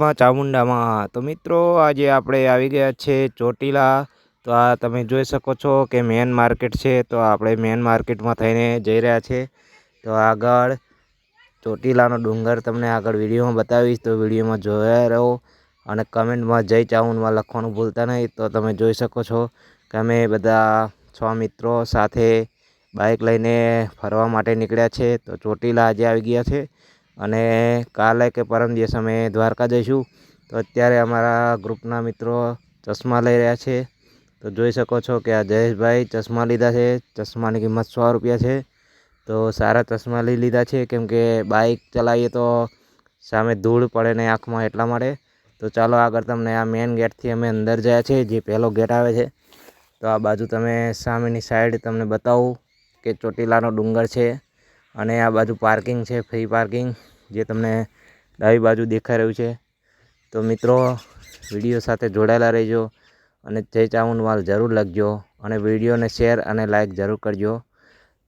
માં ચામુંડામાં. તો મિત્રો, આજે આપણે આવી ગયા છે ચોટીલા. તો આ તમે જોઈ શકો છો કે મેન માર્કેટ છે. તો આપણે મેન માર્કેટમાં થઈને જઈ રહ્યા છે. તો આગળ ચોટીલાનો ડુંગર તમને આગળ વિડીયોમાં બતાવીશ. તો વિડીયોમાં જોયા રહો અને કમેન્ટમાં જય ચામુંડમાં લખવાનું ભૂલતા નહીં. તો તમે જોઈ શકો છો કે અમે બધા છ મિત્રો સાથે બાઇક લઈને ફરવા માટે નીકળ્યા છે. તો ચોટીલા આજે આવી ગયા છે. અને કાલે કે પરમ દિવસ અમે દ્વારકા જઈશું, તો અત્યારે અમારા ગ્રુપના મિત્રો ચશ્મા લઈ રહ્યા છે. તો જોઈ શકો છો કે આ જયેશભાઈ ચશ્મા લીધા છે, ચશ્માની કિંમત સો રૂપિયા છે. તો સારા ચશ્મા લઈ લીધા છે, કેમ કે બાઇક ચલાવીએ તો સામે ધૂળ પડે ને આંખમાં એટલા માટે. તો ચાલો આગળ તમને આ મેઇન ગેટથી અમે અંદર જયા છે જે પહેલો ગેટ આવે છે. તો આ બાજુ તમે સામેની સાઈડ તમને બતાવું કે ચોટીલાનો ડુંગર છે અને આ બાજુ પાર્કિંગ છે, ફ્રી પાર્કિંગ. જે તમને ડાબી બાજુ દેખાઈ રહ્યું છે. તો મિત્રો, વીડિયો સાથે જોડાયેલા રહેજો અને જય ચામુંડવાલ જરૂર લખજો અને વિડીયોને શેર અને લાઇક જરૂર કરજો.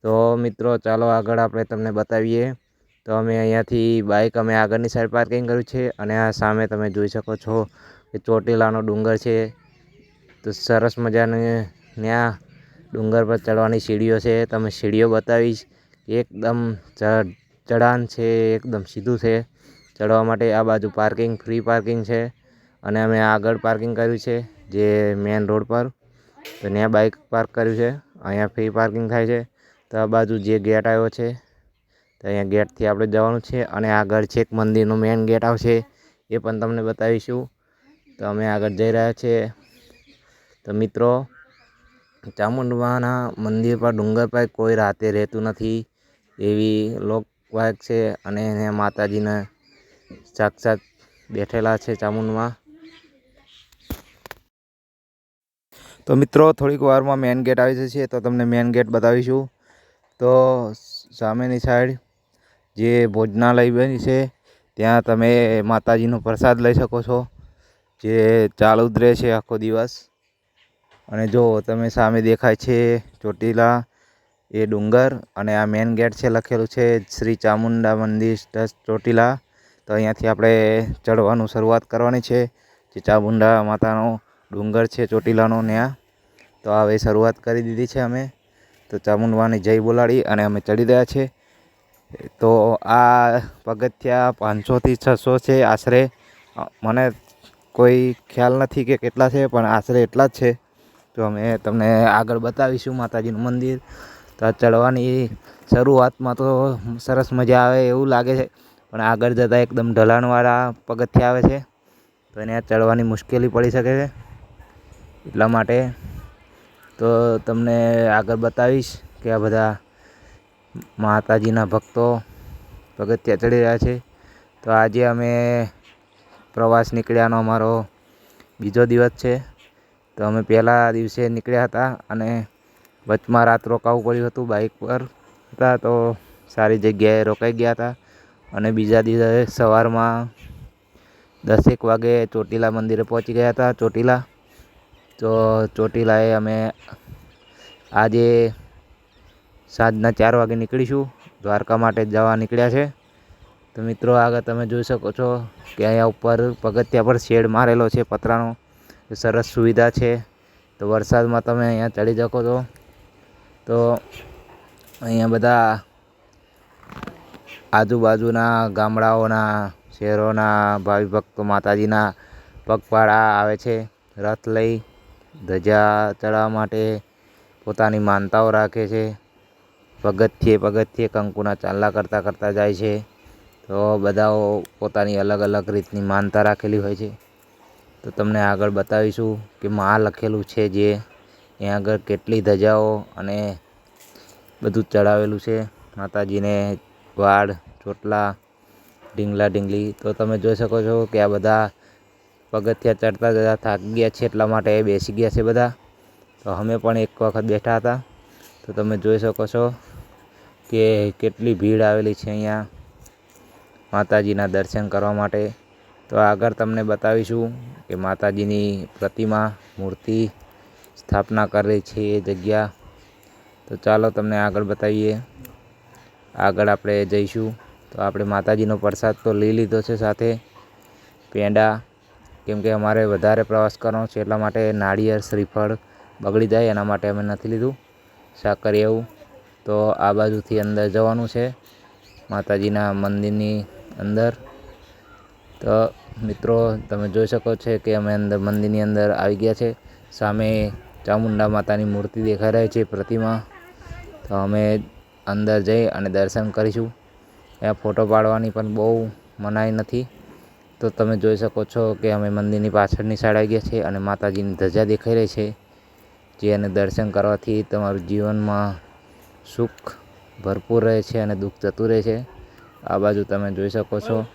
તો મિત્રો, ચાલો આગળ આપણે તમને બતાવીએ. તો અમે અહીંયાથી બાઇક અમે આગળની સાઈડ પાર્કિંગ કર્યું છે અને આ સામે તમે જોઈ શકો છો કે ચોટીલાનો ડુંગર છે. તો સરસ મજાની ત્યાં ડુંગર પર ચડવાની સીડીઓ છે. તમે સીડીઓ બતાવીશ. એકદમ ચઢાણ છે, એકદમ સીધું છે. ચડવા માટે આ બાજુ પાર્કિંગ ફ્રી પાર્કિંગ છે. અને અમે આગળ પાર્કિંગ કર્યું છે, જે મેન રોડ પર. તો ત્યાં બાઇક પાર્ક કર્યું છે. અહીંયા ફ્રી પાર્કિંગ થાય છે. તો આ બાજુ જે ગેટ આવ્યો છે, તો અહીંયા ગેટથી આપણે જવાનું છે. અને આગળ છેક મંદિરનો મેન ગેટ આવશે, એ પણ તમને બતાવીશું. તો અમે આગળ જઈ રહ્યા છીએ તો મિત્રો ચામુંડમાના મંદિર પર ડુંગર પર કોઈ રાતે રહેતું નથી એવી લોકવાયક છે અને એને માતાજીને સાક્ષાત બેઠેલા છે ચામુંડમાં. તો મિત્રો, થોડીક વારમાં મેન ગેટ આવી જશે તો તમને મેન ગેટ બતાવીશું. તો સામેની સાઈડ જે ભોજનાલય બની છે, ત્યાં તમે માતાજીનો પ્રસાદ લઈ શકો છો, જે ચાલુ જ રહે છે આખો દિવસ. અને જો તમે સામે દેખાય છે ચોટીલા એ ડુંગર અને આ મેન ગેટ છે લખેલું છે શ્રી ચામુંડા મંદિર ચોટીલા. તો અહીંયાથી આપણે ચડવાનું શરૂઆત કરવાની છે. જે ચામુંડા માતાનો ડુંગર છે, ચોટીલાનો ત્યાં તો હવે શરૂઆત કરી દીધી છે અમે. તો ચામુંડવાની જય બોલાડી અને અમે ચડી રહ્યા છે. તો આ પગથિયા પાંચસોથી છસો છે આશરે. મને કોઈ ખ્યાલ નથી કે કેટલા છે, પણ આશરે એટલા જ છે. તો અમે તમને આગળ બતાવીશું માતાજીનું મંદિર. તો આ ચડવાની શરૂઆતમાં તો સરસ મજા આવે એવું લાગે છે. પણ આગળ જતાં એકદમ ઢલાણવાળા પગથિયા આવે છે. તો એને ચડવાની મુશ્કેલી પડી શકે છે. એટલા માટે તો તમને આગળ બતાવીશ કે આ બધા માતાજીના ભક્તો પગથિયા ચડી રહ્યા છે. તો આજે અમે પ્રવાસ નીકળ્યાનો અમારો બીજો દિવસ છે. તો અમે પહેલા દિવસે નીકળ્યા હતા અને વચમાં રાત રોકાવું પડ્યું હતું બાઇક પર હતા તો સારી જગ્યાએ રોકાઈ ગયા હતા. અને બીજા દિવસે સવારમાં દસેક વાગે ચોટીલા મંદિરે પહોંચી ગયા હતા. ચોટીલા. તો ચોટીલાએ અમે આજે સાંજના ચાર વાગે નીકળીશું. દ્વારકા માટે જવા નીકળ્યા છે. તો મિત્રો, આગળ તમે જોઈ શકો છો કે અહીંયા ઉપર પગથિયા પર શેડ મારેલો છે, પતરાનો. સરસ સુવિધા છે. તો વરસાદમાં તમે અહીંયા ચડી શકો છો. તો અહીંયા બધા આજુબાજુના ગામડાઓના, શહેરોના, ભાવિ ભક્તો માતાજીના પગપાળા આવે છે, રથ લઈ ધજા ચડાવવા માટે પોતાની માનતાઓ રાખે છે. પગથિયે પગથિયે કંકુના ચાંદલા કરતાં કરતાં જાય છે. તો બધાઓ પોતાની અલગ અલગ રીતની માનતા રાખેલી હોય છે. તો તમને આગળ બતાવીશું કે માં લખેલું છે જે ત્યાં આગળ કેટલી ધજાઓ અને બધું ચડાવેલું છે. માતાજીને વાડ ચોટલા, ઢીંગલા, ઢીંગલી. તો તમે જોઈ શકો છો કે આ બધા પગથિયા ચડતા જતા થાકી ગયા છે એટલા માટે બેસી ગયા છે બધા. તો અમે પણ એક વખત બેઠા હતા. તો તમે જોઈ શકો છો કે કેટલી ભીડ આવેલી છે અહીંયા માતાજીના દર્શન કરવા માટે. તો આગળ તમને બતાવીશું કે માતાજીની પ્રતિમા, મૂર્તિ સ્થાપના કરે છે એ જગ્યા. તો ચાલો તમને આગળ બતાવીએ. આગળ આપણે જઈશું. તો આપણે માતાજીનો પ્રસાદ તો લઈ લીધો છે સાથે. પેંડા, કેમ કે અમારે વધારે પ્રવાસ કરવાનો છે એટલા માટે નાળિયેર, શ્રીફળ બગડી જાય એના માટે અમે નથી લીધું. સાકર એવું. તો આ બાજુથી અંદર જવાનું છે માતાજીના મંદિરની અંદર. તો મિત્રો, તમે જોઈ શકો છો કે અમે અંદર મંદિરની અંદર આવી ગયા છે. સામે ચામુંડા માતાની મૂર્તિ દેખાઈ રહી છે પ્રતિમા. તો અમે અંદર જઈ અને દર્શન કરીશું. ત્યાં ફોટો પાડવાની પણ બહુ મનાઈ નથી. તો તમે જોઈ શકો છો કે અમે મંદિરની પાછળની સાઈડ આવી ગયા છે અને માતાજીની ધજા દેખાઈ રહી છે. જેને દર્શન કરવાથી તમારું જીવનમાં સુખ ભરપૂર રહે છે અને દુઃખ જતું રહે છે. આ બાજુ તમે જોઈ શકો છો.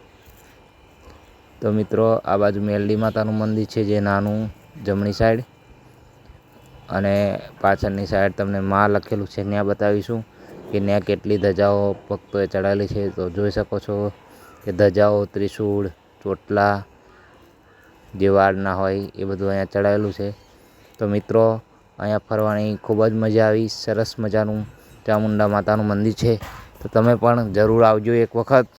તો મિત્રો, આ બાજુ મેલડી માતાનું મંદિર છે, જે નાનું જમણી સાઈડ. અને પાછળની સાઈડ તમને માં લખેલું છે, ત્યાં બતાવીશું કે ત્યાં કેટલી ધજાઓ ભક્તોએ ચડાવેલી છે. તો જોઈ શકો છો કે ધજાઓ, ત્રિશૂળ, ચોટલા જે વાળના હોય એ બધું અહીંયા ચડાવેલું છે. તો મિત્રો, અહીંયા ફરવાની ખૂબ જ મજા આવી. સરસ મજાનું ચામુંડા માતાનું મંદિર છે. તો તમે પણ જરૂર આવજો એક વખત.